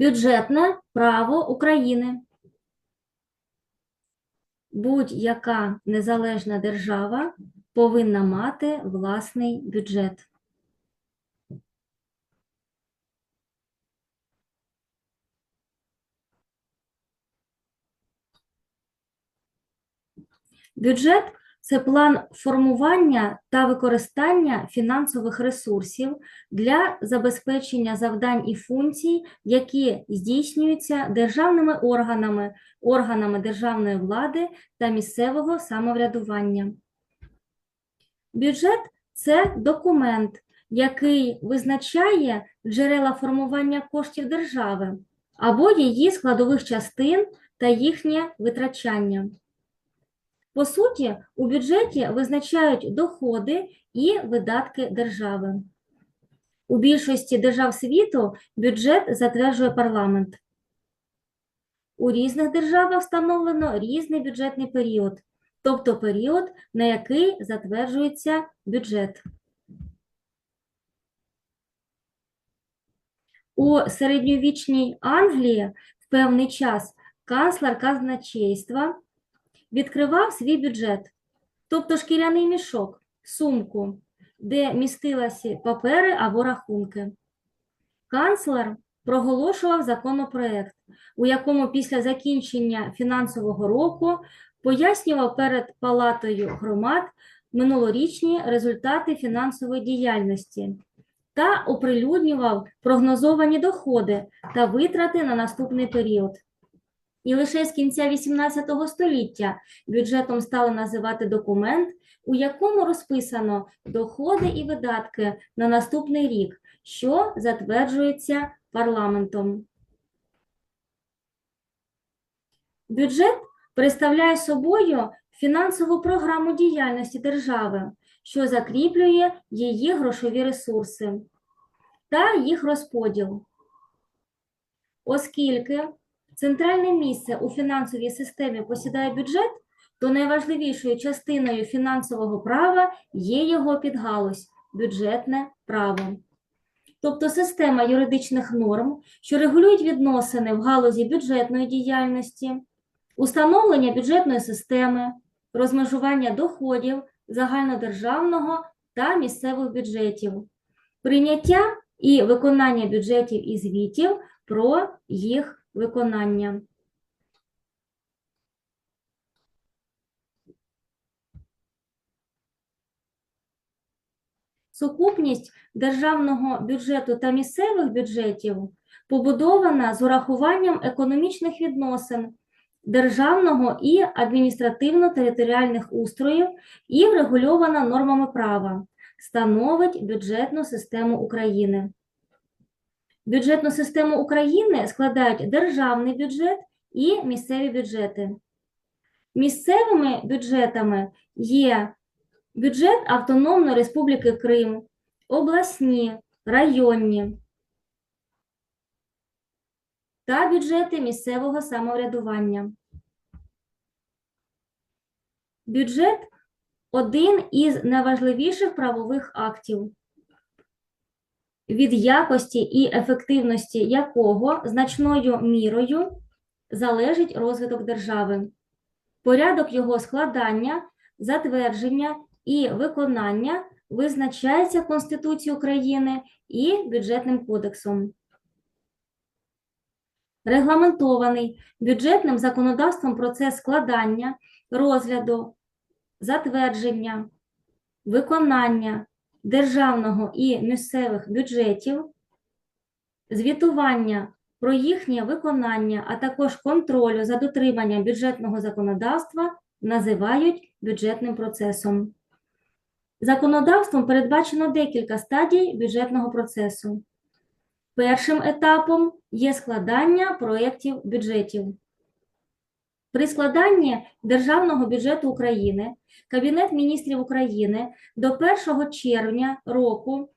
Бюджетне право України. Будь-яка незалежна держава повинна мати власний бюджет. Бюджет це план формування та використання фінансових ресурсів для забезпечення завдань і функцій, які здійснюються державними органами, органами державної влади та місцевого самоврядування. Бюджет це документ, який визначає джерела формування коштів держави або її складових частин та їхнє витрачання. По суті, у бюджеті визначають доходи і видатки держави. У більшості держав світу бюджет затверджує парламент. У різних державах встановлено різний бюджетний період, тобто період, на який затверджується бюджет. У середньовічній Англії в певний час канцлер казначейства відкривав свій бюджет, тобто шкіряний мішок, сумку, де містилися папери або рахунки. Канцлер проголошував законопроект, у якому після закінчення фінансового року пояснював перед палатою громад минулорічні результати фінансової діяльності та оприлюднював прогнозовані доходи та витрати на наступний період. І лише з кінця XVIII століття бюджетом стали називати документ, у якому розписано доходи і видатки на наступний рік, що затверджується парламентом. Бюджет представляє собою фінансову програму діяльності держави, що закріплює її грошові ресурси та їх розподіл. Оскільки Центральне місце у фінансовій системі посідає бюджет, то найважливішою частиною фінансового права є його підгалузь бюджетне право. Тобто система юридичних норм, що регулюють відносини в галузі бюджетної діяльності, установлення бюджетної системи, розмежування доходів загальнодержавного та місцевих бюджетів, прийняття і виконання бюджетів і звітів про їх виконання. Сукупність державного бюджету та місцевих бюджетів побудована з урахуванням економічних відносин державного і адміністративно-територіальних устроїв і врегульована нормами права, становить бюджетну систему України. Бюджетну систему України складають державний бюджет і місцеві бюджети. Місцевими бюджетами є бюджет Автономної Республіки Крим, обласні, районні та бюджети місцевого самоврядування. Бюджет один із найважливіших правових актів від якості і ефективності якого значною мірою залежить розвиток держави, порядок його складання, затвердження і виконання визначається Конституцією України і бюджетним кодексом. Регламентований бюджетним законодавством процес складання, розгляду, затвердження, виконання державного і місцевих бюджетів, звітування про їхнє виконання, а також контролю за дотриманням бюджетного законодавства називають бюджетним процесом. Законодавством передбачено декілька стадій бюджетного процесу. Першим етапом є складання проєктів бюджетів. При складанні Державного бюджету України Кабінет міністрів України до 1 червня року,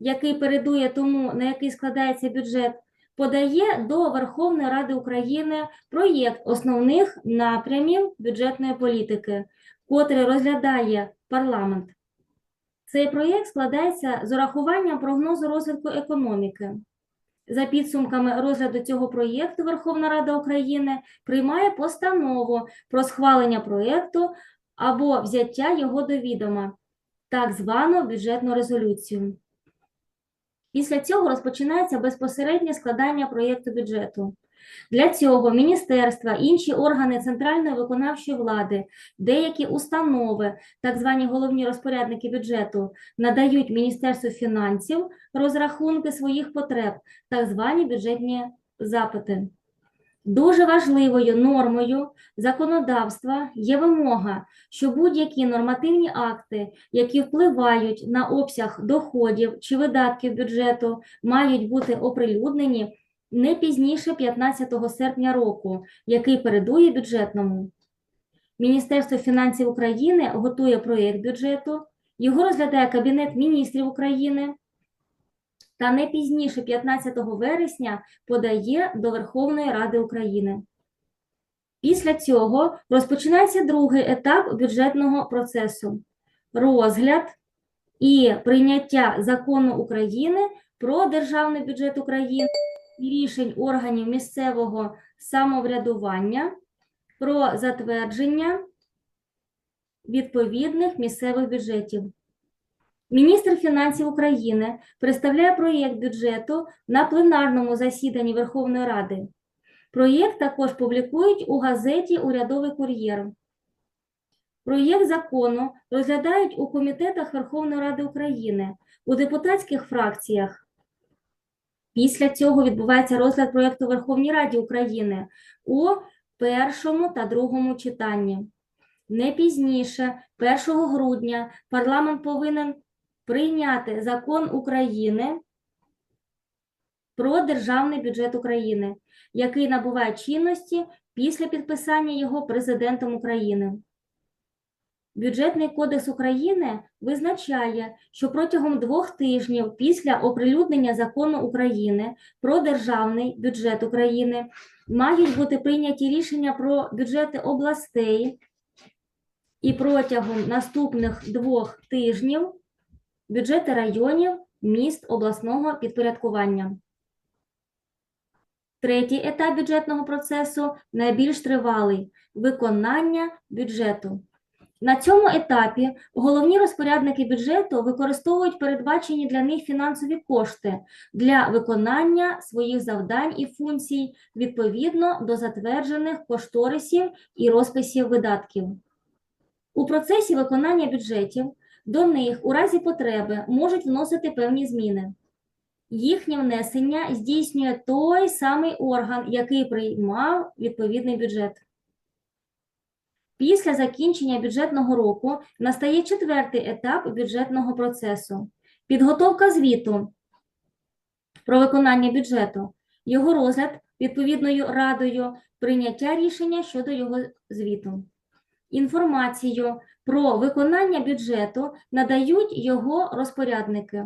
який передує тому, на який складається бюджет, подає до Верховної Ради України проєкт основних напрямів бюджетної політики, котрий розглядає парламент. Цей проєкт складається з урахуванням прогнозу розвитку економіки, за підсумками розгляду цього проєкту Верховна Рада України приймає постанову про схвалення проєкту або взяття його до відома, так звану бюджетну резолюцію. Після цього розпочинається безпосереднє складання проєкту бюджету. Для цього міністерства, інші органи центральної виконавчої влади, деякі установи, так звані головні розпорядники бюджету, надають Міністерству фінансів розрахунки своїх потреб, так звані бюджетні запити. Дуже важливою нормою законодавства є вимога, що будь-які нормативні акти, які впливають на обсяг доходів чи видатків бюджету, мають бути оприлюднені не пізніше 15 серпня року, який передує бюджетному. Міністерство фінансів України готує проєкт бюджету, його розглядає Кабінет міністрів України та не пізніше 15 вересня подає до Верховної Ради України. Після цього розпочинається другий етап бюджетного процесу розгляд і прийняття закону України про державний бюджет України рішень органів місцевого самоврядування про затвердження відповідних місцевих бюджетів. Міністр фінансів України представляє проєкт бюджету на пленарному засіданні Верховної Ради. Проєкт також публікують у газеті Урядовий кур'єр. Проєкт закону розглядають у комітетах Верховної Ради України, у депутатських фракціях. Після цього відбувається розгляд проєкту Верховній Раді України у першому та другому читанні. Не пізніше, 1 грудня, парламент повинен прийняти закон України про державний бюджет України, який набуває чинності після підписання його президентом України. Бюджетний кодекс України визначає, що протягом двох тижнів після оприлюднення закону України про державний бюджет України мають бути прийняті рішення про бюджети областей, і протягом наступних двох тижнів бюджети районів, міст обласного підпорядкування. Третій етап бюджетного процесу найбільш тривалий виконання бюджету. На цьому етапі головні розпорядники бюджету використовують передбачені для них фінансові кошти для виконання своїх завдань і функцій відповідно до затверджених кошторисів і розписів видатків. У процесі виконання бюджетів до них у разі потреби можуть вносити певні зміни. Їхнє внесення здійснює той самий орган, який приймав відповідний бюджет. Після закінчення бюджетного року настає четвертий етап бюджетного процесу підготовка звіту про виконання бюджету, його розгляд відповідною радою, прийняття рішення щодо його звіту. Інформацію про виконання бюджету надають його розпорядники.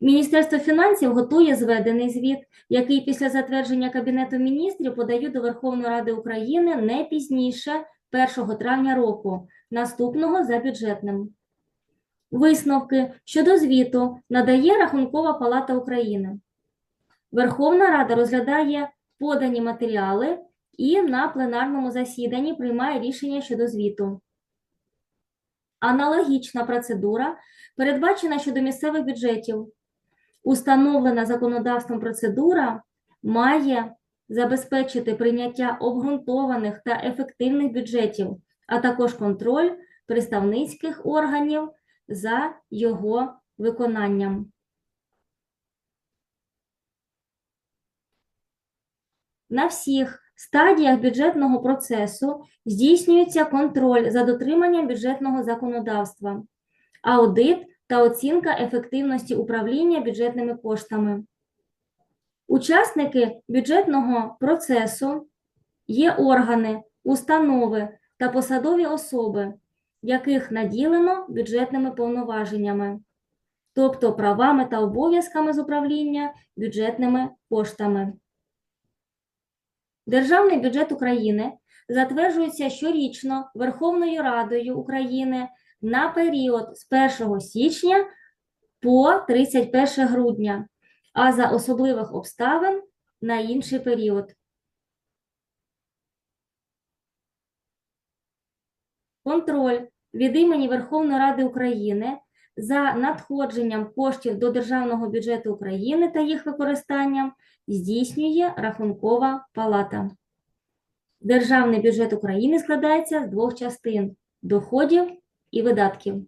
Міністерство фінансів готує зведений звіт, який після затвердження Кабінету міністрів подають до Верховної Ради України не пізніше 1 травня року, наступного за бюджетним. Висновки щодо звіту надає Рахункова палата України. Верховна Рада розглядає подані матеріали і на пленарному засіданні приймає рішення щодо звіту. Аналогічна процедура передбачена щодо місцевих бюджетів. Установлена законодавством процедура має забезпечити прийняття обґрунтованих та ефективних бюджетів, а також контроль представницьких органів за його виконанням. На всіх стадіях бюджетного процесу здійснюється контроль за дотриманням бюджетного законодавства, аудит та оцінка ефективності управління бюджетними коштами. Учасники бюджетного процесу є органи, установи та посадові особи, яких наділено бюджетними повноваженнями, тобто правами та обов'язками з управління бюджетними коштами. Державний бюджет України затверджується щорічно Верховною Радою України на період з 1 січня по 31 грудня а за особливих обставин на інший період. Контроль від імені Верховної Ради України за надходженням коштів до Державного бюджету України та їх використанням здійснює Рахункова палата. Державний бюджет України складається з двох частин доходів і видатків.